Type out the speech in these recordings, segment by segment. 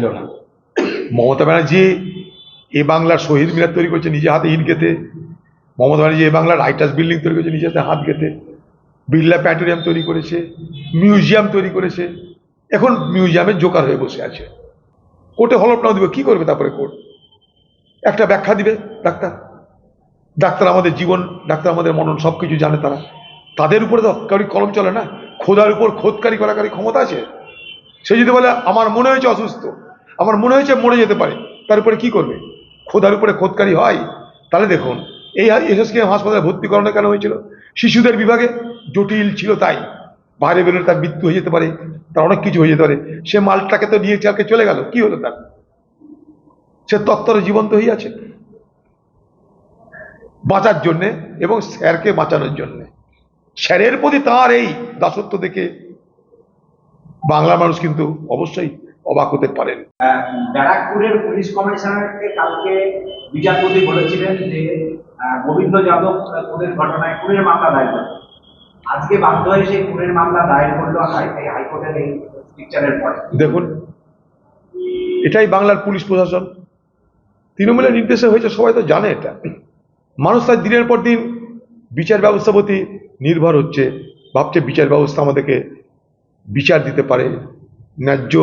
ছিল না। মমতা ব্যানার্জি এ বাংলার শহীদ মিনার তৈরি করছে, নিজে হাতে ইট গেতে মমতা ব্যানার্জি এ বাংলার রাইটার্স বিল্ডিং তৈরি করছে, নিজে হাতে হাত গেতে বিড়লা প্যাটোরিয়াম তৈরি করেছে, মিউজিয়াম তৈরি করেছে। এখন মিউজিয়ামে জোকার হয়ে বসে আছে। কোর্টে হলফনামা দিবে, কি করবে তারপরে কোর্ট? একটা ব্যাখ্যা দিবে ডাক্তার? ডাক্তার আমাদের জীবন, ডাক্তার আমাদের মনন সব কিছু জানে তারা। তাদের উপরে তো কারি কলম চলে না। খোদার উপর খোদকারি করাকারি ক্ষমতা আছে। সে যদি বলে, আমার মনে হয়েছে অসুস্থ। আমার মনে হয়েছে মরে যেতে পারে। তার উপরে কি করবে? খোদার উপরে খোদকারি হয়? তাহলে দেখুন, এই এসএসকে হাসপাতালে ভর্তি করানো কেন হয়েছিল? শিশুদের বিভাগে জটিল ছিল তাই। বাইরে বেরোলে তার মৃত্যু হয়ে যেতে পারে, তার অনেক কিছু হয়ে যেতে পারে। সে মালটাকে তো নিয়ে চালকে চলে গেল, কি হলো তার? সে তত্তরে জীবন্ত হয়ে আছে। বাঁচার জন্যে এবং স্যারকে বাঁচানোর জন্যে। স্যারের প্রতি তার এই দাসত্ব দেখে বাংলার মানুষ কিন্তু অবশ্যই অবাক হতে পারেন। ব্যারাকপুরের পুলিশ কমিশনারকে কালকে বিচারপতি বলেছিলেন যে গোবিন্দ যাদব খুনের ঘটনায় খুনের মামলা দায়ের করবে। আজকে বাধ্য হয়ে সেই খুনের মামলা দায়ের করল হাইকোর্টের এই পিকচারের পরে। দেখুন এটাই বাংলার পুলিশ প্রশাসন। তৃণমূলের নির্দেশে হয়েছে সবাই তো জানে এটা। মানুষ তার দিনের পর দিন বিচার ব্যবস্থা প্রতি নির্ভর হচ্ছে ভাবছে বিচার ব্যবস্থা আমাদেরকে বিচার দিতে পারে ন্যায্য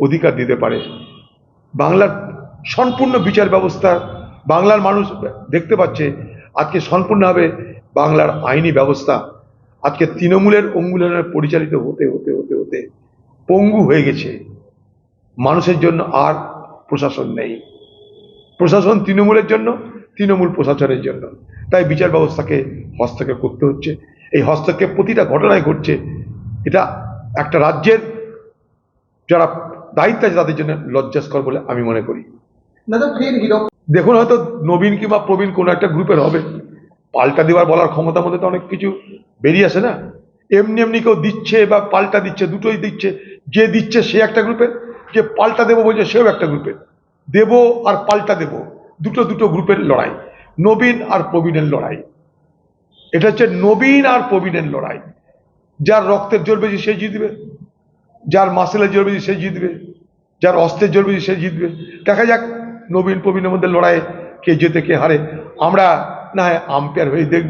অধিকার দিতে পারে। বাংলার সম্পূর্ণ বিচার ব্যবস্থা, বাংলার মানুষ দেখতে পাচ্ছে আজকে সম্পূর্ণভাবে বাংলার আইনি ব্যবস্থা। আজকে তৃণমূলের অঙ্গুলনে পরিচালিত হতে হতে হতে হতে পঙ্গু হয়ে গেছে। মানুষের জন্য আর প্রশাসন নেই। প্রশাসন তৃণমূলের জন্য, তৃণমূল প্রশাসনের জন্য। তাই বিচার ব্যবস্থাকে হস্তক্ষেপ করতে হচ্ছে। এই হস্তক্ষেপ প্রতিটা ঘটনায় ঘটছে। এটা একটা রাজ্যের যারা দায়িত্ব আছে তাদের জন্য লজ্জাস্কর বলে আমি মনে করি। দেখুন হয়তো নবীন কিংবা প্রবীণ কোনো একটা গ্রুপের হবে। পাল্টা দেওয়ার বলার ক্ষমতার মধ্যে তো অনেক কিছু বেরিয়ে আসে না। এমনি এমনি কেউ দিচ্ছে বা পাল্টা দিচ্ছে দুটোই দিচ্ছে। যে দিচ্ছে সে একটা গ্রুপের যে পাল্টা দেবো বলছে সেও একটা গ্রুপের দেব আর পাল্টা দেব দুটো দুটো গ্রুপের লড়াই নবীন আর প্রবীণের লড়াই। এটা হচ্ছে নবীন আর প্রবীণের লড়াই। যার রক্তের জোর বেশি সে জিতবে। যার মাসেলের জোর বেশি সে জিতবে, যার অস্ত্রের জোর বেশি সে জিতবে। দেখা যাক নবীন প্রবীণের মধ্যে লড়াই কে জেতে, কে হারে। আমরা না হয় আম্পায়ার হয়ে দেখব